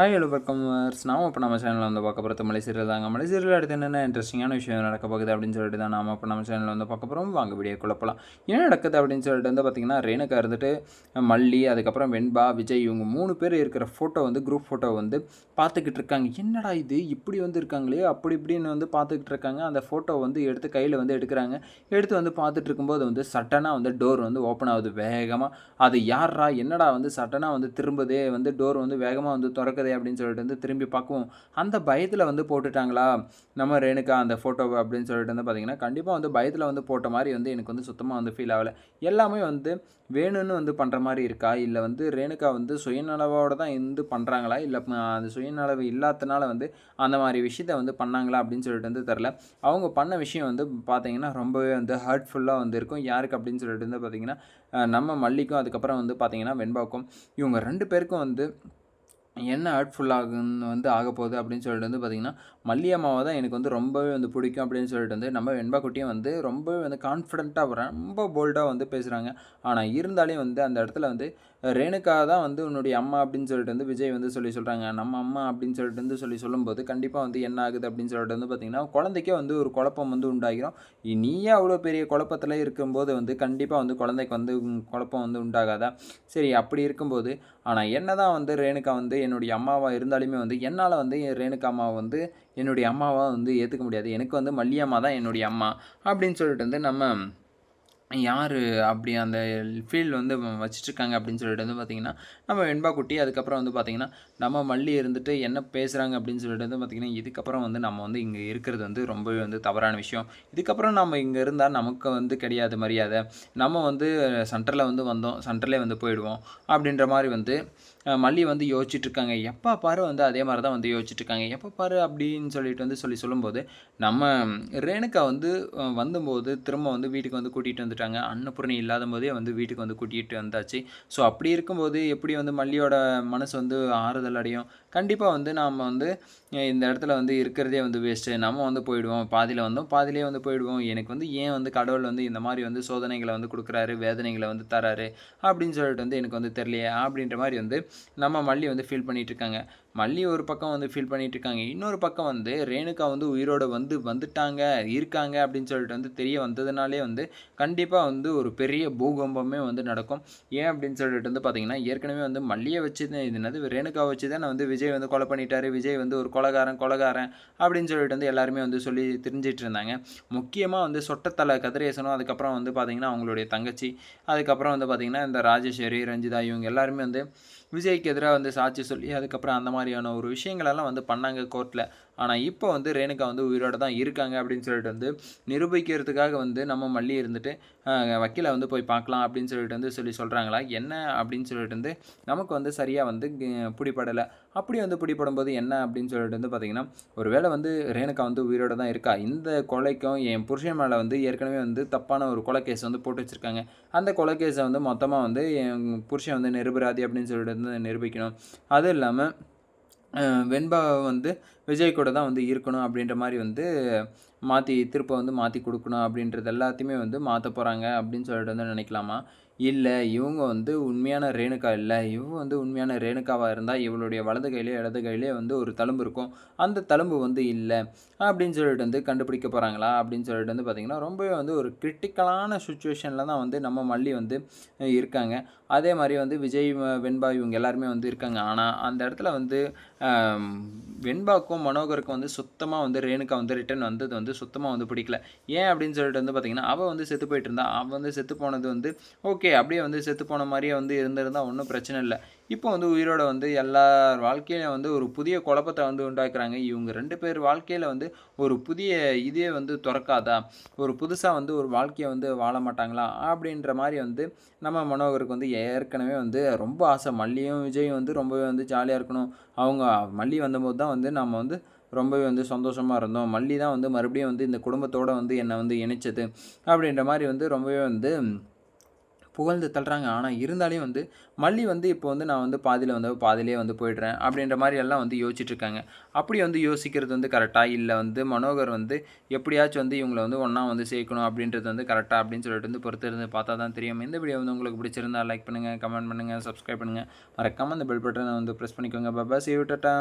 Hi hello welcome நாம இப்போ நம்ம சேனலில் வந்து பார்க்க போகிறது மலை சீரியல் தாங்க. மலை சீரியல் அடுத்து என்னென்ன இன்ட்ரெஸ்டிங்கான விஷயம் நடக்க போகுது அப்படின்னு சொல்லிட்டு தான் நாம் இப்போ நம்ம சேனலில் வந்து பார்க்க போகிறோம் வாங்க வீடியோ குழப்பலாம் என்ன நடக்குது அப்படின்னு சொல்லிட்டு வந்து பார்த்திங்கன்னா ரேணுக்கா இருந்துட்டு மல்லி அதுக்கப்புறம் வெண்பா விஜய் இவங்க மூணு பேர் இருக்கிற ஃபோட்டோ வந்து குரூப் ஃபோட்டோ வந்து பார்த்துக்கிட்டு இருக்காங்க. என்னடா இது? இப்படி வந்து இருக்காங்களே? அப்படி இப்படின்னு வந்து பார்த்துக்கிட்டு இருக்காங்க. அந்த ஃபோட்டோ வந்து எடுத்து கையில் வந்து எடுக்கிறாங்க. எடுத்து வந்து பார்த்துட்டு இருக்கும்போது வந்து சட்டனாக வந்து டோர் வந்து ஓப்பன் ஆகுது வேகமாக அது யாரா என்னடா வந்து சட்டனாக வந்து திரும்பதே வந்து டோர் வந்து வேகமாக வந்து திறக்குதே அப்படின்னு சொல்லிட்டு வந்து திரும்பி பார்க்கும் அந்த பயத்தில் வந்து போட்டுட்டாங்களா? நம்ம ரேணுகா அந்த ஃபோட்டோவை அப்படின்னு சொல்லிட்டு வந்து பார்த்தீங்கன்னா கண்டிப்பாக வந்து பயத்தில் வந்து போட்ட மாதிரி வந்து எனக்கு வந்து சுத்தமாக வந்து ஃபீல் ஆகலை. எல்லாமே வந்து வேணும்னு வந்து பண்ணுற மாதிரி இருக்கா? இல்லை வந்து ரேணுகா வந்து சுயநலவோடு தான் இருந்து பண்ணுறாங்களா இல்லை அந்த சுயநலவு இல்லாதனால வந்து அந்த மாதிரி விஷயத்த வந்து பண்ணாங்களா? அப்படின்னு சொல்லிட்டு வந்து தெரில அவங்க பண்ண விஷயம் வந்து பார்த்தீங்கன்னா ரொம்பவே வந்து ஹர்ட்ஃபுல்லாக வந்து இருக்கும். யாருக்கு அப்படின்னு சொல்லிட்டு வந்து பார்த்தீங்கன்னா நம்ம மல்லிக்கும் அதுக்கப்புறம் வந்து பார்த்தீங்கன்னா வெண்பாக்கும் இவங்க ரெண்டு பேருக்கும் வந்து என்ன ஹர்ட்ஃபுல்லாகுன்னு வந்து ஆக போகுது அப்படின்னு சொல்லிட்டு வந்து பார்த்திங்கன்னா மல்லியம்மாவை தான் எனக்கு வந்து ரொம்பவே வந்து பிடிக்கும் அப்படின்னு சொல்லிட்டு வந்து நம்ம வெண்பாக்குட்டியும் வந்து ரொம்பவே வந்து கான்ஃபிடென்ட்டாக ரொம்ப போல்டாக வந்து பேசுகிறாங்க ஆனால் இருந்தாலும் வந்து அந்த இடத்துல வந்து ரேணுகா தான் வந்து உன்னுடைய அம்மா அப்படின்னு சொல்லிட்டு வந்து விஜய் வந்து சொல்லி சொல்கிறாங்க நம்ம அம்மா அப்படின்னு சொல்லிட்டு வந்து சொல்லி சொல்லும்போது கண்டிப்பாக வந்து என்ன ஆகுது அப்படின்னு சொல்லிட்டு வந்து பார்த்திங்கன்னா குழந்தைக்கே வந்து ஒரு குழப்பம் வந்து உண்டாகிறோம் நீயே அவ்வளோ பெரிய குழப்பத்தில் இருக்கும்போது வந்து கண்டிப்பாக வந்து குழந்தைக்கு வந்து குழப்பம் வந்து உண்டாகாதா? சரி அப்படி இருக்கும்போது ஆனால் என்ன தான் வந்து ரேணுகா வந்து என்னுடைய அம்மாவாக இருந்தாலுமே வந்து என்னால் வந்து என் ரேணுகா அம்மாவை வந்து என்னுடைய அம்மாவை வந்து ஏற்றுக்க முடியாது. எனக்கு வந்து மல்லியம்மா தான் என்னுடைய அம்மா. அப்படின்னு சொல்லிட்டு வந்து நம்ம யார் அப்படி அந்த ஃபீல் வந்து வச்சிட்ருக்காங்க அப்படின்னு சொல்லிட்டு வந்து பார்த்திங்கன்னா நம்ம வெண்பா குட்டி அதுக்கப்புறம் வந்து பார்த்திங்கன்னா நம்ம மல்லி இருந்துட்டு என்ன பேசுகிறாங்க அப்படின்னு சொல்லிட்டு வந்து பார்த்திங்கன்னா இதுக்கப்புறம் வந்து நம்ம வந்து இங்கே இருக்கிறது வந்து ரொம்பவே வந்து தவறான விஷயம். இதுக்கப்புறம் நம்ம இங்கே இருந்தால் நமக்கு வந்து கிடையாது மரியாதை. நம்ம வந்து சென்டரில் வந்து வந்தோம் சென்டர்லேயே வந்து போயிடுவோம் அப்படின்ற மாதிரி வந்து மல்லி வந்து யோசிச்சுட்ருக்காங்க. எப்போ பாரு வந்து அதே மாதிரி தான் வந்து யோசிச்சுட்ருக்காங்க. எப்போ பாரு அப்படின்னு சொல்லிட்டு வந்து சொல்லி சொல்லும்போது நம்ம ரேணுகா வந்து வந்தபோது திரும்ப வந்து வீட்டுக்கு வந்து கூட்டிகிட்டு வந்துட்டு வச்சுட்டாங்க அன்னபூர்ணி இல்லாத போதே வந்து வீட்டுக்கு வந்து கூட்டிகிட்டு வந்தாச்சு. ஸோ அப்படி இருக்கும்போது எப்படி வந்து மல்லியோட மனசு வந்து ஆறுதல் அடையும்? கண்டிப்பாக வந்து நாம் வந்து இந்த இடத்துல வந்து இருக்கிறதே வந்து வேஸ்ட்டு நம்ம வந்து போயிடுவோம். பாதியில் வந்தோம். பாதியிலே வந்து போயிடுவோம். எனக்கு வந்து ஏன் வந்து கடவுள் வந்து இந்த மாதிரி வந்து சோதனைகளை வந்து கொடுக்குறாரு? வேதனைகளை வந்து தராரு? அப்படின்னு சொல்லிட்டு வந்து எனக்கு வந்து தெரியலையே. அப்படின்ற மாதிரி வந்து நம்ம மல்லி வந்து ஃபீல் பண்ணிகிட்டு இருக்காங்க. மல்லி ஒரு பக்கம் வந்து ஃபீல் பண்ணிகிட்டு இருக்காங்க இன்னொரு பக்கம் வந்து ரேணுகா வந்து உயிரோட வந்து வந்துட்டாங்க இருக்காங்க அப்படின்னு சொல்லிட்டு வந்து தெரிய வந்ததுனாலே வந்து கண்டிப்பாக வந்து ஒரு பெரிய பூகம்பமே வந்து நடக்கும். ஏன் அப்படின்னு சொல்லிட்டு வந்து பார்த்திங்கன்னா ஏற்கனவே வந்து மல்லியை வச்சு தான் இது என்னது ரேணுகா வச்சு தான் வந்து விஜய் வந்து கொலை பண்ணிட்டாரு விஜய் வந்து ஒரு கொலகாரன் கொலகாரன் அப்படின்னு சொல்லிட்டு வந்து எல்லாருமே வந்து சொல்லி தெரிஞ்சிட்டு இருந்தாங்க. முக்கியமாக வந்து சொட்டத்தலை கதிரேசனும் அதுக்கப்புறம் வந்து பார்த்திங்கன்னா அவங்களுடைய தங்கச்சி அதுக்கப்புறம் வந்து பார்த்தீங்கன்னா இந்த ராஜேஸ்வரி ரஞ்சிதா இவங்க எல்லாருமே வந்து விஜய்க்கு எதிராக வந்து சாட்சி சொல்லி அதுக்கப்புறம் அந்த மாதிரியான ஒரு விஷயங்களெல்லாம் வந்து பண்ணாங்க கோர்ட்டில் ஆனால் இப்போ வந்து ரேணுகா வந்து உயிரோட தான் இருக்காங்க அப்படின்னு சொல்லிட்டு வந்து நிரூபிக்கிறதுக்காக வந்து நம்ம மல்லி இருந்துட்டு வக்கீலை வந்து போய் பார்க்கலாம் அப்படின்னு சொல்லிட்டு வந்து சொல்லி சொல்கிறாங்களா என்ன அப்படின்னு சொல்லிட்டு வந்து நமக்கு வந்து சரியாக வந்து பிடிப்படலை பிடிபடலை. அப்படி வந்து பிடிபடும் போது என்ன அப்படின்னு சொல்லிட்டு வந்து பார்த்திங்கன்னா ஒருவேளை வந்து ரேணுகா வந்து உயிரோட தான் இருக்கா? இந்த கொலைக்கும் என் புருஷன் மேலே வந்து ஏற்கனவே வந்து தப்பான ஒரு கொலை கேஸ் வந்து போட்டு வச்சுருக்காங்க. அந்த கொலை கேஸை வந்து மொத்தமாக வந்து என் புருஷன் வந்து நிரபராதி அப்படின்னு சொல்லிட்டு வந்து நிரூபிக்கணும். அதுவும் இல்லாமல் வெண்பாவை வெண்பா வந்து விஜய் கூட தான் வந்து இருக்கணும் அப்படின்ற மாதிரி வந்து மாற்றி திருப்ப வந்து மாற்றி கொடுக்கணும் அப்படின்றது எல்லாத்தையுமே வந்து மாற்ற போகிறாங்க அப்படின்னு சொல்லிட்டு வந்து நினைக்கலாமா? இல்லை இவங்க வந்து உண்மையான ரேணுகா இல்லை. இவங்க வந்து உண்மையான ரேணுகாவாக இருந்தால் இவளுடைய வலது கையிலே இடது கையிலே வந்து ஒரு தழும்பு இருக்கும். அந்த தழும்பு வந்து இல்லை. அப்படின்னு சொல்லிட்டு வந்து கண்டுபிடிக்க போகிறாங்களா அப்படின்னு சொல்லிட்டு வந்து பார்த்திங்கன்னா ரொம்பவே வந்து ஒரு கிரிட்டிக்கலான சுச்சுவேஷனில் தான் வந்து நம்ம மல்லி வந்து இருக்காங்க. அதே மாதிரி வந்து விஜய் வெண்பா இவங்க எல்லாருமே வந்து இருக்காங்க. ஆனால் அந்த இடத்துல வந்து வெண்பாக்கும் வெண்பாக்கும் மனோகருக்கும் வந்து சுத்தமாக வந்து ரேணுகா வந்து ரிட்டர்ன் வந்தது வந்து சுத்தமாக வந்து பிடிக்கல. ஏன் அப்படின்னு சொல்லிட்டு வந்து பார்த்திங்கன்னா அவள் வந்து செத்து போயிட்டு இருந்தா. அவள் வந்து செத்து போனது வந்து ஓகே அப்படியே வந்து செத்து போன மாதிரியே வந்து இருந்திருந்தா ஒன்றும் பிரச்சனை இல்லை. இப்போ வந்து உயிரோட வந்து எல்லார் வாழ்க்கையில வந்து ஒரு புதிய குழப்பத்தை வந்து உண்டாக்குறாங்க. இவங்க ரெண்டு பேர் வாழ்க்கையில் வந்து ஒரு புதிய இதே வந்து திறக்காதா? ஒரு புதுசாக வந்து ஒரு வாழ்க்கையை வந்து வாழ மாட்டாங்களா? அப்படின்ற மாதிரி வந்து நம்ம மனோகருக்கு வந்து ஏற்கனவே வந்து ரொம்ப ஆசை. மல்லியும் விஜயும் வந்து ரொம்பவே வந்து ஜாலியாக இருக்கணும். அவங்க மல்லி வந்தபோது தான் வந்து நம்ம வந்து ரொம்பவே வந்து சந்தோஷமாக இருந்தோம். மல்லி தான் வந்து மறுபடியும் வந்து இந்த குடும்பத்தோடு வந்து என்னை வந்து இணைச்சது. அப்படின்ற மாதிரி வந்து ரொம்பவே வந்து புகழ்ந்து தள்ளுறாங்க. ஆனால் இருந்தாலும் வந்து மல்லி வந்து இப்போ வந்து நான் வந்து பாதியில் வந்து பாதியிலே வந்து போயிடுறேன் அப்படின்ற மாதிரி எல்லாம் வந்து யோசிச்சுட்ருக்காங்க அப்படி வந்து யோசிக்கிறது வந்து கரெக்டாக இல்லை வந்து மனோகர் வந்து எப்படியாச்சும் வந்து இவங்களை வந்து ஒன்றா வந்து சேர்க்கணும் அப்படின்றது வந்து கரெக்டாக அப்படின்னு சொல்லிட்டு வந்து பொறுத்து இருந்து பார்த்தா தான் தெரியும். இந்த வீடியோ வந்து உங்களுக்கு பிடிச்சிருந்தா லைக் பண்ணுங்கள் கமெண்ட் பண்ணுங்கள் சப்ஸ்கிரைப் பண்ணுங்கள் மறக்காமல் அந்த பெல் பட்டனை வந்து ப்ரெஸ் பண்ணிக்கோங்க. Baba save tata